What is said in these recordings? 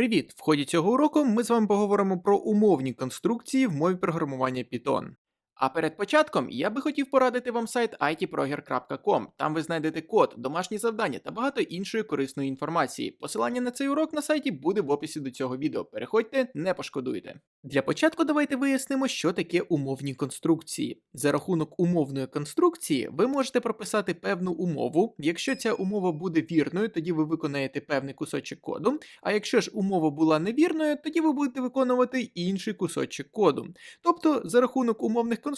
Привіт! В ході цього уроку ми з вами поговоримо про умовні конструкції в мові програмування Python. А перед початком я би хотів порадити вам сайт itproger.com. Там ви знайдете код, домашні завдання та багато іншої корисної інформації. Посилання на цей урок на сайті буде в описі до цього відео. Переходьте, не пошкодуйте. Для початку давайте вияснимо, що таке умовні конструкції. За рахунок умовної конструкції ви можете прописати певну умову. Якщо ця умова буде вірною, тоді ви виконаєте певний кусочок коду. А якщо ж умова була невірною, тоді ви будете виконувати інший кусочок коду. Тобто, за рахунок умовних конструкцій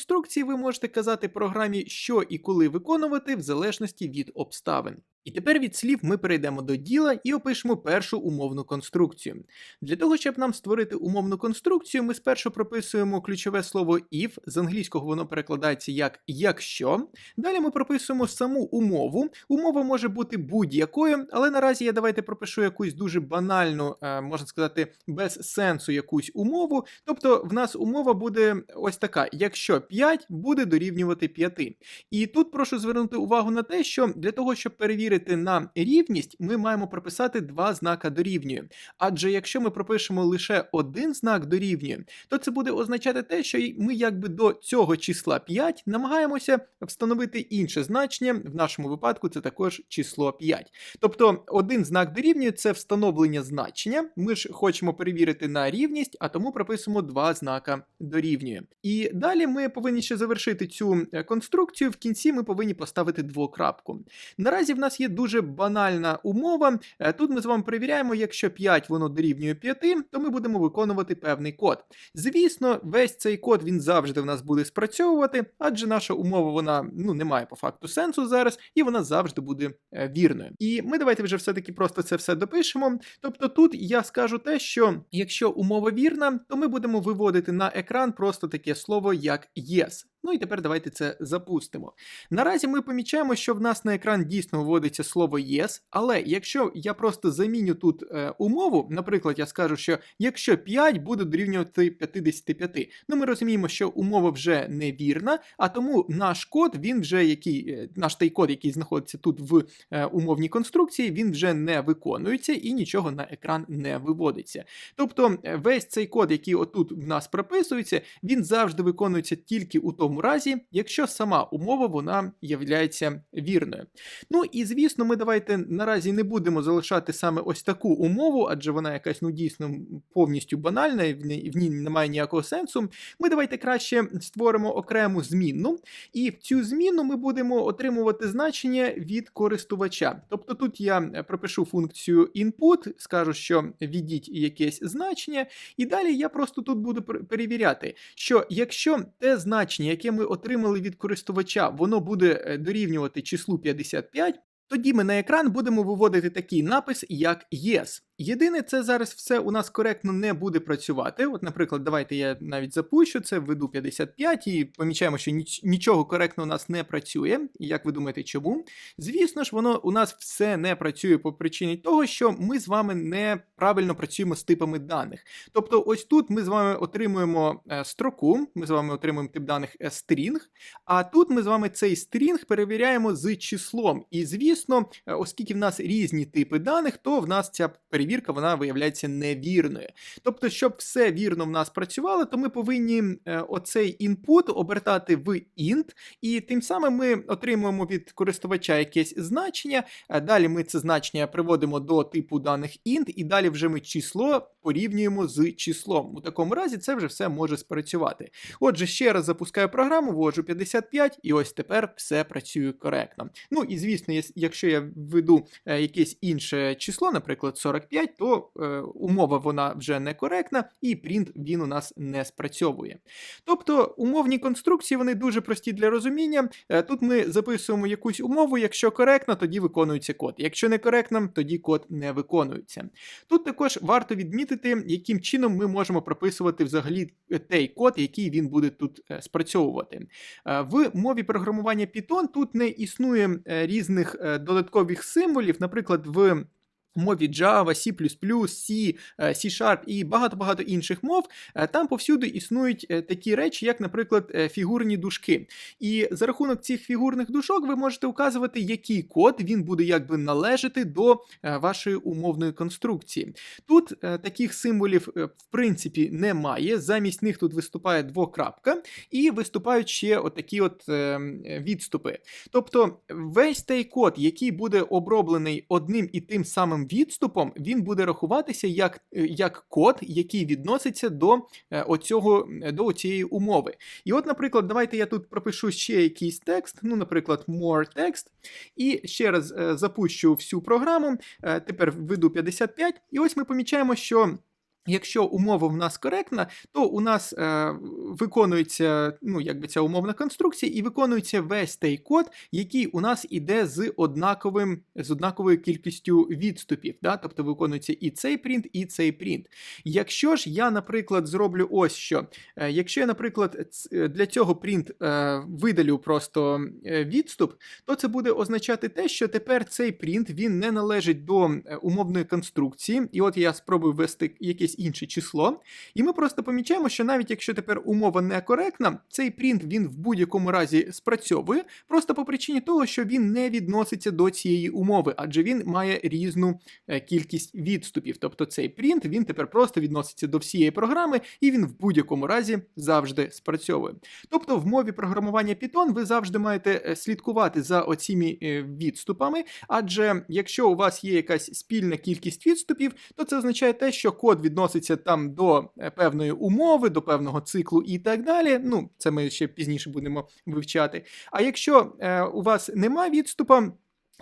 ви можете казати програмі, що і коли виконувати, в залежності від обставин. І тепер від слів ми перейдемо до діла і опишемо першу умовну конструкцію. Для того, щоб нам створити умовну конструкцію, ми спершу прописуємо ключове слово if, з англійського воно перекладається як якщо. Далі ми прописуємо саму умову. Умова може бути будь-якою, але наразі я давайте пропишу якусь дуже банальну, е, можна сказати, без сенсу якусь умову. Тобто в нас умова буде ось така: якщо 5 буде дорівнювати 5. І тут прошу звернути увагу на те, що для того, щоб перевірити на рівність, ми маємо прописати два знака дорівнює. Адже якщо ми пропишемо лише один знак дорівнює, то це буде означати те, що ми якби до цього числа 5 намагаємося встановити інше значення. В нашому випадку це також число 5. Тобто один знак дорівнює це встановлення значення. Ми ж хочемо перевірити на рівність, а тому прописуємо два знака дорівнює. І далі ми повинні ще завершити цю е, конструкцію. В кінці ми повинні поставити двокрапку. Наразі в нас є дуже банальна умова. Е, Тут ми з вами перевіряємо, якщо 5 воно дорівнює 5, то ми будемо виконувати певний код. Звісно, весь цей код він завжди в нас буде спрацьовувати, адже наша умова вона ну не має по факту сенсу зараз, і вона завжди буде е, вірною. І ми давайте вже все-таки просто це все допишемо. Тобто тут я скажу те, що якщо умова вірна, то ми будемо виводити на екран просто таке слово як yes. Ну і тепер давайте це запустимо. Наразі ми помічаємо, що в нас на екран дійсно вводиться слово yes, але якщо я просто заміню тут е, умову, наприклад, я скажу, що якщо 5 буде дорівнювати 55, ну ми розуміємо, що умова вже невірна, а тому наш код, він вже який, е, наш той код, який знаходиться тут в е, умовній конструкції, він вже не виконується і нічого на екран не виводиться. Тобто е, весь цей код, який отут в нас прописується, він завжди виконується тільки у тому разі, якщо сама умова вона являється вірною. Ну і звісно, ми давайте наразі не будемо залишати саме ось таку умову, адже вона якась ну дійсно повністю банальна, і в ній, немає ніякого сенсу. Ми давайте краще створимо окрему змінну, і в цю зміну ми будемо отримувати значення від користувача. Тобто тут я пропишу функцію input, скажу, що введіть якесь значення, і далі я просто тут буду перевіряти, що якщо те значення, яке ми отримали від користувача, воно буде е, дорівнювати числу 55, тоді ми на екран будемо виводити такий напис, як Yes. Єдине, це зараз все у нас коректно не буде працювати. От, наприклад, давайте я навіть запущу це, введу 55 і помічаємо, що нічого коректно у нас не працює. Як ви думаєте, чому? Звісно ж, воно у нас все не працює по причині того, що ми з вами неправильно працюємо з типами даних. Тобто, ось тут ми з вами отримуємо е, строку, ми з вами отримуємо тип даних е, string, а тут ми з вами цей string перевіряємо з числом. І звісно, е, оскільки в нас різні типи даних, то в нас ця перевірка перевірка вона виявляється невірною. Тобто, щоб все вірно в нас працювало, то ми повинні е, оцей інпут обертати в int, і тим самим ми отримуємо від користувача якесь значення. Далі ми це значення приводимо до типу даних int, і далі вже ми число порівнюємо з числом. У такому разі це вже все може спрацювати. Отже, ще раз запускаю програму, вводжу 55, і ось тепер все працює коректно. Ну і звісно, якщо я введу е, якесь інше число, наприклад, 45, то е, умова вона вже некоректна, і принт він у нас не спрацьовує. Тобто умовні конструкції вони дуже прості для розуміння. Е, тут ми записуємо якусь умову, якщо коректна, тоді виконується код. Якщо не коректна, тоді код не виконується. Тут також варто відмітити помітити, яким чином ми можемо прописувати взагалі той код, який він буде тут е, спрацьовувати. Е, в мові програмування Python тут не існує е, різних додаткових символів, наприклад, в мові Java, C++, C, е, C-Sharp і багато-багато інших мов, е, там повсюди існують е, такі речі, як, наприклад, фігурні дужки. І за рахунок цих фігурних дужок ви можете указувати, який код він буде якби належати до вашої умовної конструкції. Тут таких символів, в принципі, немає. Замість них тут виступає двокрапка, і виступають ще отакі от відступи. Тобто весь той код, який буде оброблений одним і тим самим відступом, він буде рахуватися як, е, як код, який відноситься до е, оцього, е, до цієї умови. І от, наприклад, давайте я тут пропишу ще якийсь текст, ну, наприклад, more text, і ще раз запущу всю програму. Тепер введу 55, і ось ми помічаємо, що. Якщо умова в нас коректна, то у нас е, виконується ну, якби ця умовна конструкція, і виконується весь той код, який у нас іде з однаковим, з однаковою кількістю відступів. Да? Тобто виконується і цей принт, і цей принт. Якщо ж я, наприклад, зроблю ось що. Е, якщо я, наприклад, е, для цього принт е, видалю просто е, відступ, то це буде означати те, що тепер цей принт він не належить до е, умовної конструкції. І от я спробую ввести якесь інше число. І ми просто помічаємо, що навіть якщо тепер умова некоректна, цей принт він в будь-якому разі спрацьовує, просто по причині того, що він не відноситься до цієї умови, адже він має різну е, кількість відступів. Тобто цей принт він тепер просто відноситься до всієї програми, і він в будь-якому разі завжди спрацьовує. Тобто в мові програмування Python ви завжди маєте е, слідкувати за оціми е, відступами, адже якщо у вас є якась спільна кількість відступів, то це означає те, що код відноситься там до е, певної умови, до певного циклу і так далі. Ну, це ми ще пізніше будемо вивчати. А якщо е, у вас нема відступа,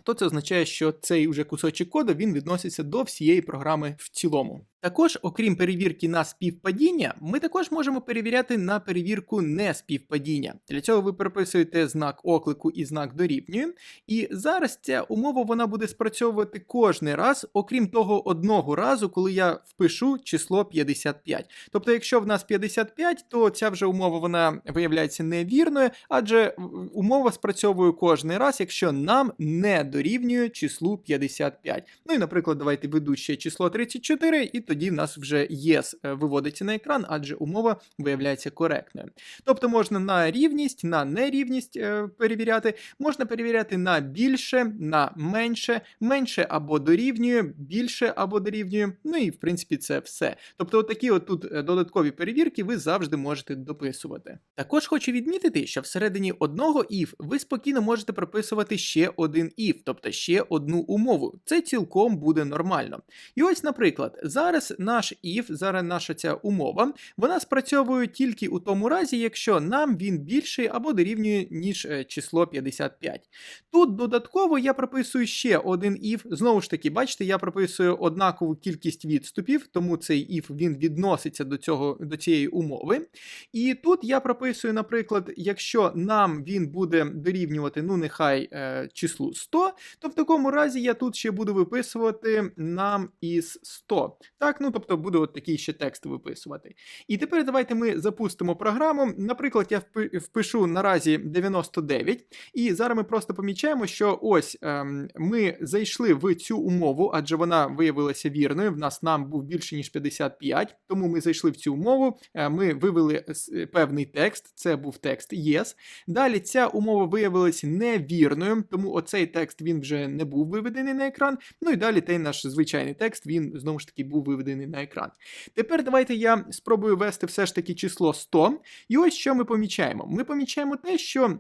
то це означає, що цей уже кусочок коду він відноситься до всієї програми в цілому. Також, окрім перевірки на співпадіння, ми також можемо перевіряти на перевірку неспівпадіння. Для цього ви прописуєте знак оклику і знак дорівнює. І зараз ця умова вона буде спрацьовувати кожний раз, окрім того одного разу, коли я впишу число 55. Тобто, якщо в нас 55, то ця вже умова вона виявляється невірною, адже умова спрацьовує кожний раз, якщо нам не дорівнює числу 55. Ну і, наприклад, давайте веду ще число 34, і тоді в нас вже yes е, виводиться на екран, адже умова виявляється коректною. Тобто можна на рівність, на нерівність е, перевіряти, можна перевіряти на більше, на менше, менше або дорівнює, більше або дорівнює. Ну і в принципі це все. Тобто, отакі от тут е, додаткові перевірки ви завжди можете дописувати. Також хочу відмітити, що всередині одного if ви спокійно можете прописувати ще один if, тобто ще одну умову. Це цілком буде нормально. І ось, наприклад, зараз наш if, зараз наша ця умова, вона спрацьовує тільки у тому разі, якщо нам він більший або дорівнює, ніж е, число 55. Тут додатково я прописую ще один if. Знову ж таки, бачите, я прописую однакову кількість відступів, тому цей if він відноситься до, цього, до цієї умови. І тут я прописую, наприклад, якщо нам він буде дорівнювати, ну нехай е, числу 100, то в такому разі я тут ще буду виписувати нам із 100. Так, ну тобто буду от такий ще текст виписувати. І тепер давайте ми запустимо програму. Наприклад, я впишу наразі 99, і зараз ми просто помічаємо, що ось ем, ми зайшли в цю умову, адже вона виявилася вірною. В нас нам був більше ніж 55, тому ми зайшли в цю умову. е, Ми вивели певний текст. Це був текст yes. Далі ця умова виявилася невірною, тому оцей текст він вже не був виведений на екран. Ну і далі той наш звичайний текст він знову ж таки був виведений на екран. Тепер давайте я спробую ввести все ж таки число 100. І ось що ми помічаємо. Ми помічаємо те, що.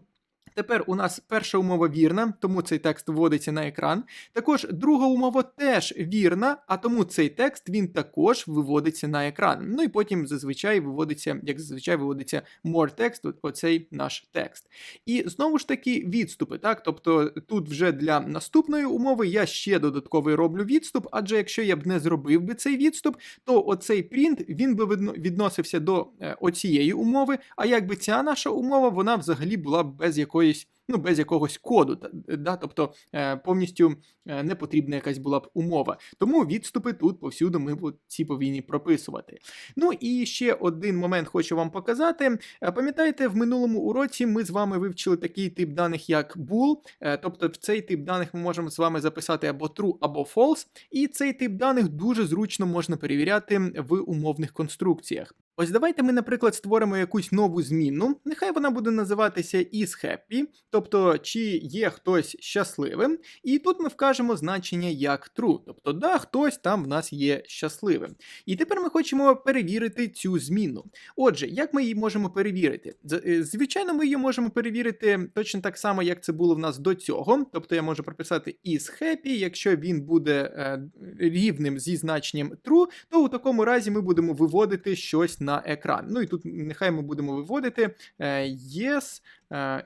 Тепер у нас перша умова вірна, тому цей текст вводиться на екран. Також друга умова теж вірна, а тому цей текст він також виводиться на екран. Ну і потім зазвичай виводиться, як зазвичай виводиться more text, оцей наш текст. І знову ж таки відступи. Так, тобто тут вже для наступної умови я ще додатковий роблю відступ, адже якщо я б не зробив би цей відступ, то оцей принт він би відносився до е, оцієї умови. А якби ця наша умова, вона взагалі була б без якоїсь. Ну, без якогось коду, да, тобто е, повністю е, не потрібна якась була б умова. Тому відступи тут повсюду ми ці повинні прописувати. Ну і ще один момент хочу вам показати. Е, Пам'ятаєте, в минулому уроці ми з вами вивчили такий тип даних, як bool, тобто в цей тип даних ми можемо з вами записати або true, або false, і цей тип даних дуже зручно можна перевіряти в умовних конструкціях. Ось давайте ми, наприклад, створимо якусь нову змінну. Нехай вона буде називатися is happy, тобто чи є хтось щасливим. І тут ми вкажемо значення як true, тобто да, хтось там в нас є щасливим. І тепер ми хочемо перевірити цю зміну. Отже, як ми її можемо перевірити? Е, Звичайно, ми її можемо перевірити точно так само, як це було в нас до цього. Тобто я можу прописати is happy, якщо він буде е, рівним зі значенням true, то у такому разі ми будемо виводити щось на екран. Ну і тут нехай ми будемо виводити е, yes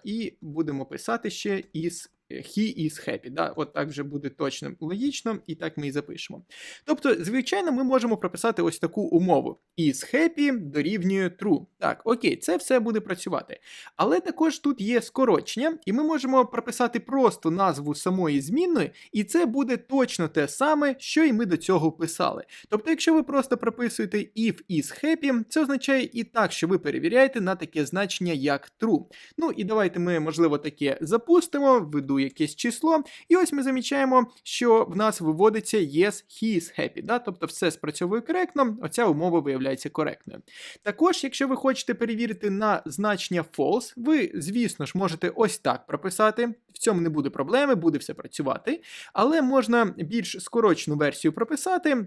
і будемо писати ще is. He is happy, да? от так вже буде точно логічно, і так ми і запишемо. Тобто, звичайно, ми можемо прописати ось таку умову: is happy дорівнює true. Так, окей, це все буде працювати. Але також тут є скорочення, і ми можемо прописати просто назву самої змінної, і це буде точно те саме, що і ми до цього писали. Тобто, якщо ви просто прописуєте if is happy, це означає і так, що ви перевіряєте на таке значення як true. Ну і давайте ми, можливо, таке запустимо, введу якесь число, і ось ми замічаємо, що в нас виводиться yes, he is happy. Да? Тобто все спрацьовує коректно, оця умова виявляється коректною. Також, якщо ви хочете перевірити на значення false, ви, звісно ж, можете ось так прописати. В цьому не буде проблеми, буде все працювати. Але можна більш скорочену версію прописати.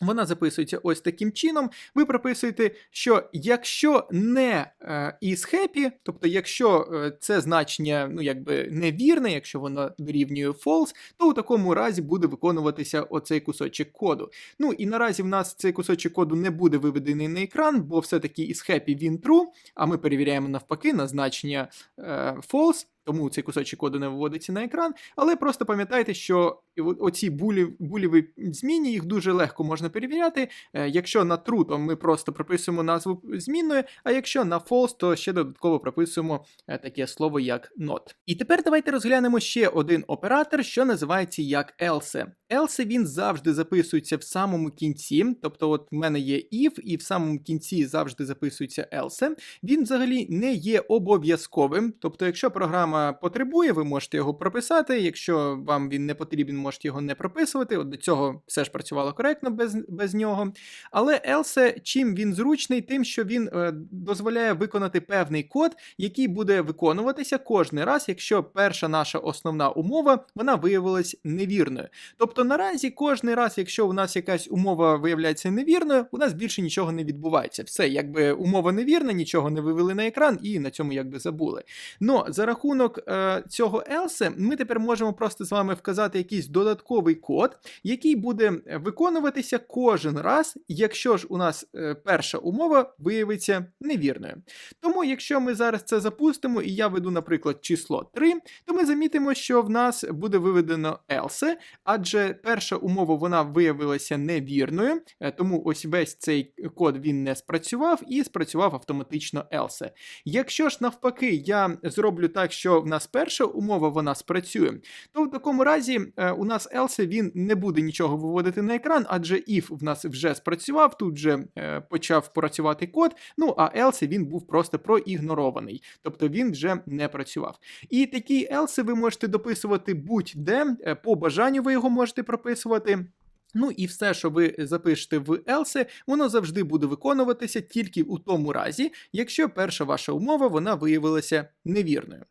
Вона записується ось таким чином. Ви прописуєте, що якщо не е, is happy, тобто якщо е, це значення ну, якби невірне, якщо воно дорівнює false, то у такому разі буде виконуватися оцей кусочок коду. Ну і наразі в нас цей кусочок коду не буде виведений на екран, бо все-таки is happy він true, а ми перевіряємо навпаки на значення е, false. Тому цей кусочок коду не виводиться на екран, але просто пам'ятайте, що оці булі, буліві зміни їх дуже легко можна перевіряти. Е, Якщо на true, то ми просто прописуємо назву змінної, а якщо на false, то ще додатково прописуємо е, таке слово як not. І тепер давайте розглянемо ще один оператор, що називається як else. Else він завжди записується в самому кінці, тобто, от в мене є if, і в самому кінці завжди записується else. Він взагалі не є обов'язковим. Тобто, якщо програма потребує, ви можете його прописати. Якщо вам він не потрібен, можете його не прописувати. От до цього все ж працювало коректно без, без нього. Але else, чим він зручний, тим, що він е, дозволяє виконати певний код, який буде виконуватися кожен раз, якщо перша наша основна умова вона виявилась невірною. Тобто наразі кожен раз, якщо у нас якась умова виявляється невірною, у нас більше нічого не відбувається. Все, якби умова невірна, нічого не вивели на екран і на цьому якби забули. Но за рахунок е, цього else ми тепер можемо просто з вами вказати якийсь додатковий код, який буде виконуватися кожен раз, якщо ж у нас е, перша умова виявиться невірною. Тому, якщо ми зараз це запустимо, і я веду, наприклад, число 3, то ми замітимо, що в нас буде виведено else, адже перша умова вона виявилася невірною, е, тому ось весь цей код він не спрацював і спрацював автоматично else. Якщо ж навпаки я зроблю так, що в нас перша умова вона спрацює, то в такому разі е, у нас else він не буде нічого виводити на екран, адже if в нас вже спрацював, тут вже е, почав працювати код, ну а else він був просто проігнорований, тобто він вже не працював. І такі else ви можете дописувати будь-де, е, по бажанню ви його можете прописувати. Ну і все, що ви запишете в else, воно завжди буде виконуватися тільки у тому разі, якщо перша ваша умова вона виявилася невірною.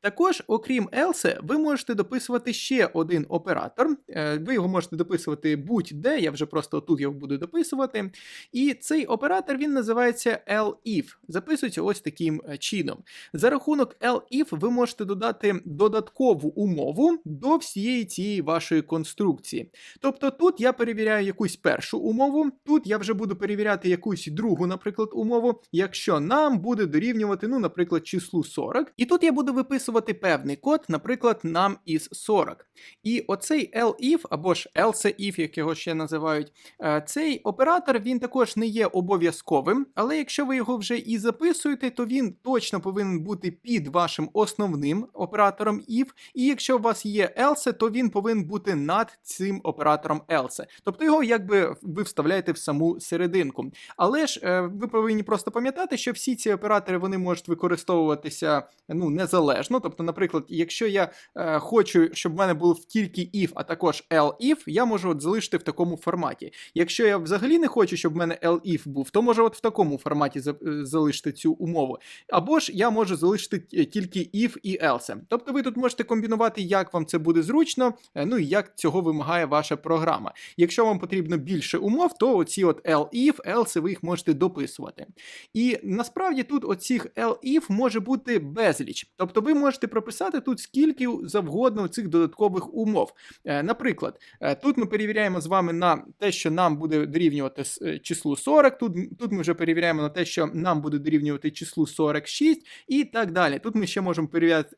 Також, окрім else, ви можете дописувати ще один оператор. Е, Ви його можете дописувати будь-де, я вже просто тут його буду дописувати. І цей оператор він називається elif. Записується ось таким е, чином. За рахунок elif ви можете додати додаткову умову до всієї цієї вашої конструкції. Тобто тут я перевіряю якусь першу умову. Тут я вже буду перевіряти якусь другу, наприклад, умову, якщо нам буде дорівнювати, ну, наприклад, числу 40. І тут я буду виписувати певний код, наприклад, нам із 40. І оцей elif або ж else-if, як його ще називають, е, цей оператор він також не є обов'язковим, але якщо ви його вже і записуєте, то він точно повинен бути під вашим основним оператором if, і якщо у вас є else, то він повинен бути над цим оператором else. Тобто його якби ви вставляєте в саму серединку. Але ж е, ви повинні просто пам'ятати, що всі ці оператори вони можуть використовуватися ну, незалежно. Тобто, наприклад, якщо я е, хочу, щоб в мене був тільки if, а також elif, я можу от залишити в такому форматі. Якщо я взагалі не хочу, щоб в мене elif був, то можу от в такому форматі е, залишити цю умову. Або ж я можу залишити тільки if і else. Тобто ви тут можете комбінувати, як вам це буде зручно, е, ну і як цього вимагає ваша програма. Якщо вам потрібно більше умов, то оці от elif, else ви їх можете дописувати. І насправді тут оцих elif може бути безліч. Тобто ви можете прописати тут скільки завгодно цих додаткових умов. Е, Наприклад, е, тут ми перевіряємо з вами на те, що нам буде дорівнювати е, числу 40. Тут, тут ми вже перевіряємо на те, що нам буде дорівнювати числу 46 і так далі. Тут ми ще можемо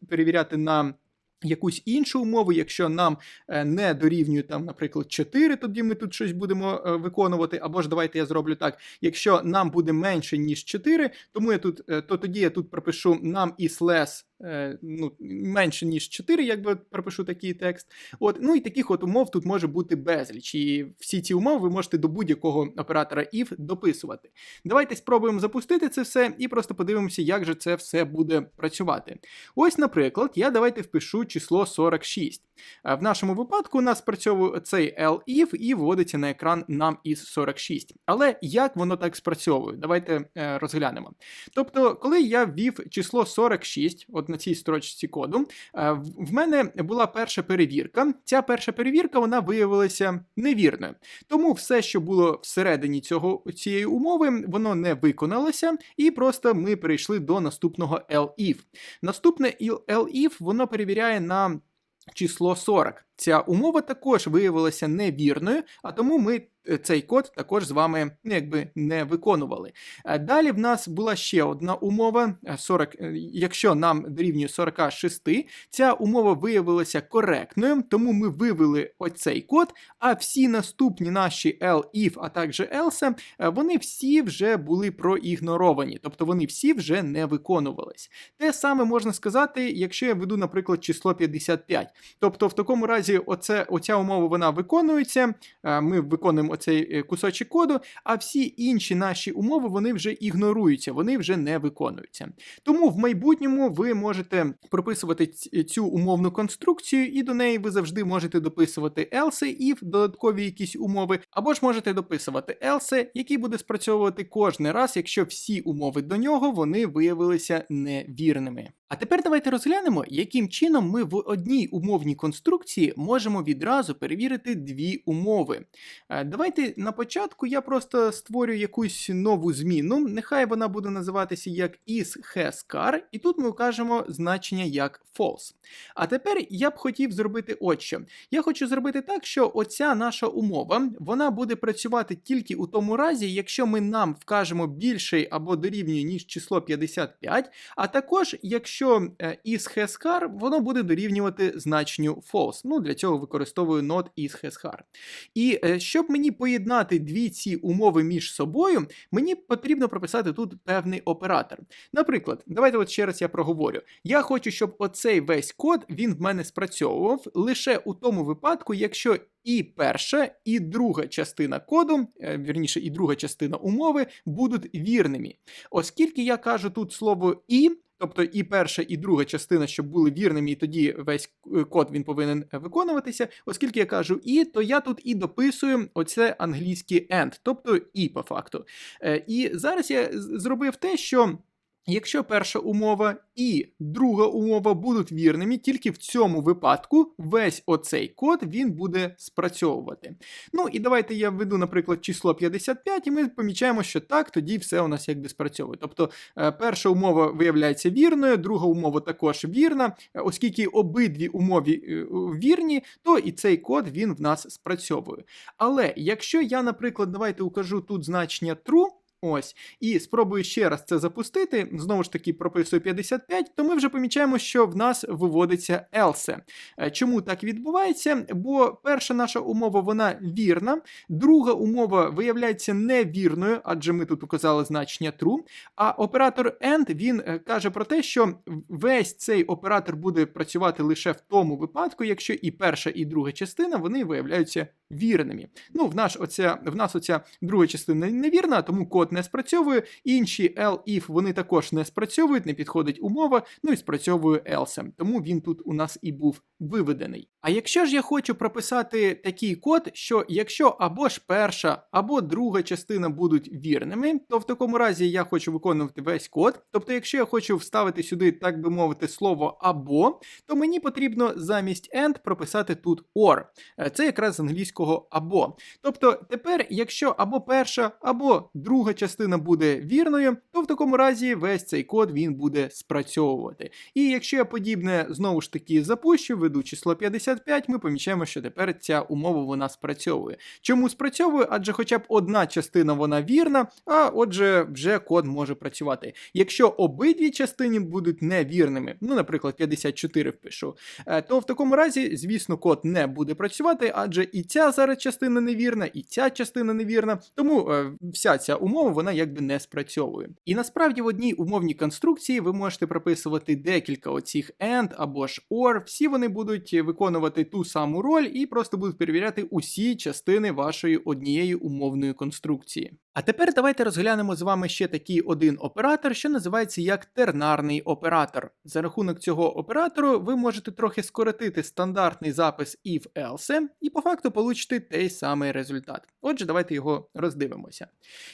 перевіряти на. Якусь іншу умову, якщо нам е, не дорівнює там, наприклад, 4, тоді ми тут щось будемо е, виконувати. Або ж давайте я зроблю так: якщо нам буде менше ніж 4, тому я тут, е, то тоді я тут пропишу нам less, е, ну, менше ніж 4, якби пропишу такий текст. От, ну і таких от умов тут може бути безліч. І всі ці умови ви можете до будь-якого оператора if дописувати. Давайте спробуємо запустити це все і просто подивимося, як же це все буде працювати. Ось, наприклад, я давайте впишу число 46. В нашому випадку у нас спрацьовує цей elif і вводиться на екран нам із 46. Але як воно так спрацьовує? Давайте е, розглянемо. Тобто, коли я ввів число 46, от на цій строчці коду, е, в мене була перша перевірка. Ця перша перевірка вона виявилася невірною. Тому все, що було всередині цього цієї умови, воно не виконалося, і просто ми перейшли до наступного elif. Наступне elif воно перевіряє на число 40. Ця умова також виявилася невірною, а тому ми е, цей код також з вами ну, якби не виконували. Е, Далі в нас була ще одна умова: е, 40, е, якщо нам дорівнює 46, ця умова виявилася коректною, тому ми вивели оцей код, а всі наступні наші elif, а також else, вони всі вже були проігноровані, тобто вони всі вже не виконувались. Те саме можна сказати, якщо я веду, наприклад, число 55. Тобто, в такому разі, оце, оця умова вона виконується. е, Ми виконуємо оцей е, кусочок коду, а всі інші наші умови вони вже ігноруються, вони вже не виконуються. Тому в майбутньому ви можете прописувати цю умовну конструкцію, і до неї ви завжди можете дописувати else, if, додаткові якісь умови, або ж можете дописувати else, який буде спрацьовувати кожен раз, якщо всі умови до нього вони виявилися невірними. А тепер давайте розглянемо, яким чином ми в одній умовній конструкції можемо відразу перевірити дві умови. Е, Давайте на початку я просто створю якусь нову зміну. Нехай вона буде називатися як is і тут ми укажемо значення як false. А тепер я б хотів зробити от що. Я хочу зробити так, що оця наша умова вона буде працювати тільки у тому разі, якщо ми нам вкажемо більший або дорівнює, ніж число 55, а також якщо е, is hascar, воно буде дорівнювати значенню false. Ну, для цього використовую not is hascar. І е, щоб мені поєднати дві ці умови між собою, мені потрібно прописати тут певний оператор. Наприклад, давайте от ще раз я проговорю. Я хочу, щоб оцей весь код він в мене спрацьовував лише у тому випадку, якщо і перша, і друга частина коду, е, вірніше, і друга частина умови будуть вірними. Оскільки я кажу тут слово і. Тобто і перша, і друга частина, щоб були вірними, і тоді весь е, код він повинен е, виконуватися. Оскільки я кажу і, то я тут і дописую оце англійське and, тобто і по факту. Е, І зараз я зробив те, що. Якщо перша умова і друга умова будуть вірними, тільки в цьому випадку весь оцей код він буде спрацьовувати. Ну і давайте я введу, наприклад, число 55, і ми помічаємо, що так, тоді все у нас якби спрацьовує. Тобто е, перша умова виявляється вірною, друга умова також вірна. Е, Оскільки обидві умови е, вірні, то і цей код він в нас спрацьовує. Але якщо я, наприклад, давайте укажу тут значення true, Ось, і спробую ще раз це запустити. Знову ж таки, прописую 55, то ми вже помічаємо, що в нас виводиться else. Е, Чому так відбувається? Бо перша наша умова вона вірна, друга умова виявляється невірною, адже ми тут указали значення true. А оператор AND він е, каже про те, що весь цей оператор буде працювати лише в тому випадку, якщо і перша, і друга частина вони виявляються вірними. Ну, в наш оця, в нас оця друга частина невірна, тому код не спрацьовує. Інші L-if вони також не спрацьовують, не підходить умова, ну і спрацьовує else. Тому він тут у нас і був виведений. А якщо ж я хочу прописати такий код, що якщо або ж перша, або друга частина будуть вірними, то в такому разі я хочу виконувати весь код. Тобто, якщо я хочу вставити сюди, так би мовити, слово або, то мені потрібно замість and прописати тут or. Е, Це якраз з англійського або. Тобто, тепер, якщо або перша, або друга частина буде вірною, то в такому разі весь цей код він буде спрацьовувати. І якщо я подібне знову ж таки запущу, введу число 55, ми помічаємо, що тепер ця умова вона спрацьовує. Чому спрацьовує? Адже хоча б одна частина вона вірна, а отже, вже код може працювати. Якщо обидві частини будуть невірними, ну, наприклад, 54 впишу, е, то в такому разі, звісно, код не буде працювати, адже і ця зараз частина невірна, і ця частина невірна, тому е, вся ця умова вона якби не спрацьовує. І насправді в одній умовній конструкції ви можете прописувати декілька оцих AND або ж OR, всі вони будуть виконувати ту саму роль і просто будуть перевіряти усі частини вашої однієї умовної конструкції. А тепер давайте розглянемо з вами ще такий один оператор, що називається як тернарний оператор. За рахунок цього оператору ви можете трохи скоротити стандартний запис if-else і по факту получити той самий результат. Отже, давайте його роздивимося.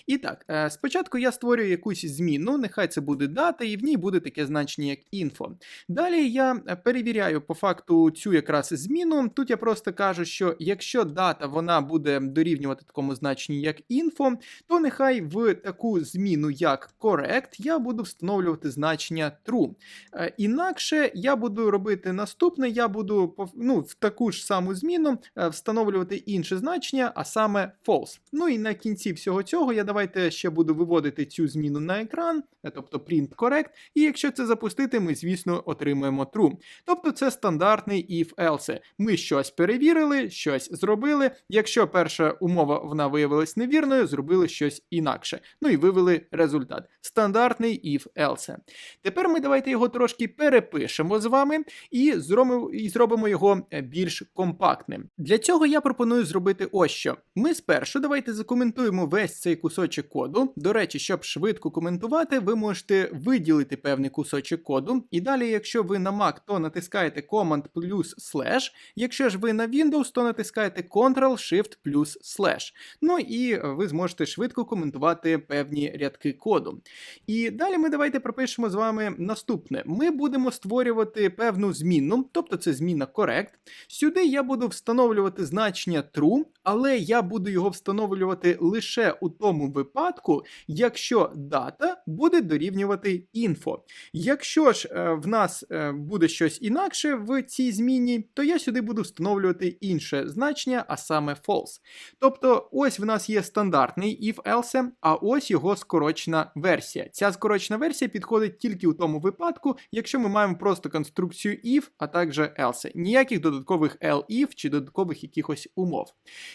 І так, е, спочатку я створюю якусь зміну, нехай це буде дата, і в ній буде таке значення як info. Далі я перевіряю по факту цю якраз зміну. Тут я просто кажу, що якщо дата вона буде дорівнювати такому значенню як info, то нехай в таку зміну як correct я буду встановлювати значення true. Е, Інакше я буду робити наступне, я буду ну, в таку ж саму зміну е, встановлювати інше значення, а саме false. Ну і на кінці всього цього я давайте ще буду виводити цю зміну на екран, е, тобто print correct, і якщо це запустити, ми, звісно, отримаємо true. Тобто це стандартний if-else. Ми щось перевірили, щось зробили. Якщо перша умова вона виявилась невірною, зробили щось інакше. Ну і вивели результат. Стандартний if-else. Тепер ми давайте його трошки перепишемо з вами і зробимо, і зробимо його е, більш компактним. Для цього я пропоную зробити ось що. Ми спершу давайте закоментуємо весь цей кусочок коду. До речі, щоб швидко коментувати, ви можете виділити певний кусочок коду. І далі, якщо ви на Mac, то натискаєте Command плюс slash. Якщо ж ви на Windows, то натискаєте Ctrl-Shift плюс slash. Ну і ви зможете швидко коментувати певні рядки коду. І далі ми давайте пропишемо з вами наступне. Ми будемо створювати певну зміну, тобто це зміна correct. Сюди я буду встановлювати значення true, але я буду його встановлювати лише у тому випадку, якщо дата буде дорівнювати info. Якщо ж е, в нас е, буде щось інакше в цій зміні, то я сюди буду встановлювати інше значення, а саме false. Тобто, ось в нас є стандартний if-else, а ось його скорочена версія. Ця скорочена версія підходить тільки у тому випадку, якщо ми маємо просто конструкцію if, а також else. Ніяких додаткових else чи додаткових якихось умов.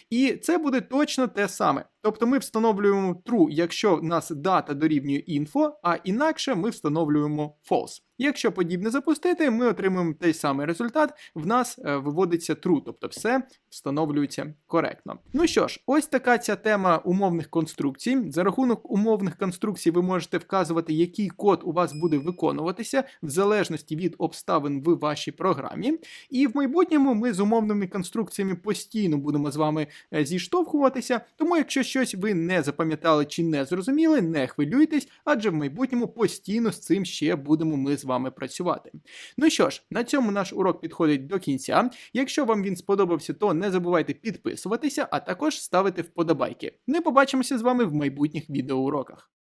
І це буде точно те саме. Тобто ми встановлюємо true, якщо в нас дата дорівнює info, а інакше ми встановлюємо false. Якщо подібне запустити, ми отримуємо той самий результат. В нас е, виводиться true, тобто все встановлюється коректно. Ну що ж, ось така ця тема умовних конструкцій. Конструкції. За рахунок умовних конструкцій ви можете вказувати, який код у вас буде виконуватися в залежності від обставин в вашій програмі. І в майбутньому ми з умовними конструкціями постійно будемо з вами е, зіштовхуватися. Тому, якщо щось ви не запам'ятали чи не зрозуміли, не хвилюйтесь, адже в майбутньому постійно з цим ще будемо ми з вами працювати. Ну що ж, на цьому наш урок підходить до кінця. Якщо вам він сподобався, то не забувайте підписуватися, а також ставити вподобайки. Ми побачимося з вами в майбутніх відеоуроках.